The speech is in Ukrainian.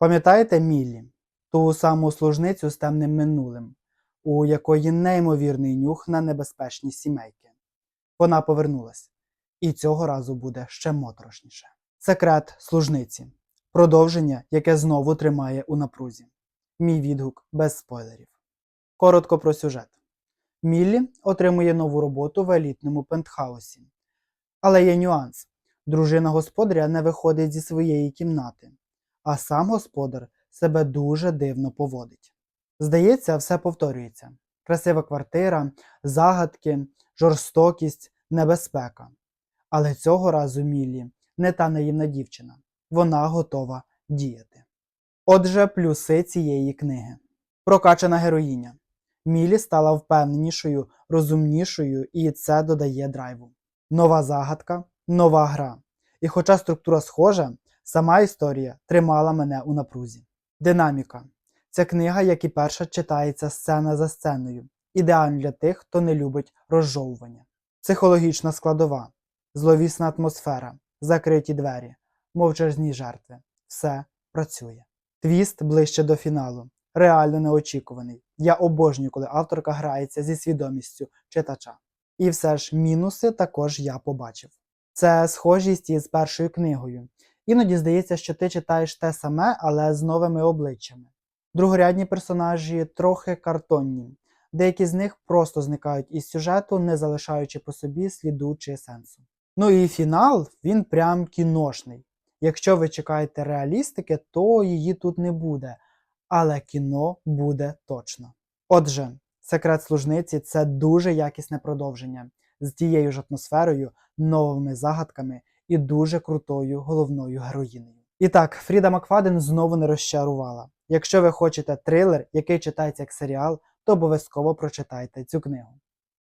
Пам'ятаєте Міллі, ту саму служницю з темним минулим, у якої неймовірний нюх на небезпечні сімейки? Вона повернулась, і цього разу буде ще моторошніше. Секрет служниці. Продовження, яке знову тримає у напрузі. Мій відгук без спойлерів. Коротко про сюжет. Міллі отримує нову роботу в елітному пентхаусі. Але є нюанс: дружина господаря не виходить зі своєї кімнати, а сам господар себе дуже дивно поводить. Здається, все повторюється: красива квартира, загадки, жорстокість, небезпека. Але цього разу Міллі не та наївна дівчина. Вона готова діяти. Отже, плюси цієї книги. Прокачана героїня. Мілі стала впевненішою, розумнішою, і це додає драйву. Нова загадка, нова гра. І хоча структура схожа, сама історія тримала мене у напрузі. Динаміка. Ця книга, як і перша, читається сцена за сценою, ідеально для тих, хто не любить розжовування. Психологічна складова, зловісна атмосфера, закриті двері, мовчазні жертви. Все працює. Твіст ближче до фіналу. Реально неочікуваний. Я обожнюю, коли авторка грається зі свідомістю читача. І все ж мінуси також я побачив. Це схожість із першою книгою. Іноді здається, що ти читаєш те саме, але з новими обличчями. Другорядні персонажі трохи картонні, деякі з них просто зникають із сюжету, не залишаючи по собі сліду чи сенсу. Ну і фінал він прям кіношний. Якщо ви чекаєте реалістики, то її тут не буде, але кіно буде точно. Отже, секрет служниці це дуже якісне продовження з тією ж атмосферою, новими загадками і дуже крутою головною героїнею. І так, Фріда Макфаден знову не розчарувала. Якщо ви хочете трилер, який читається як серіал, то обов'язково прочитайте цю книгу.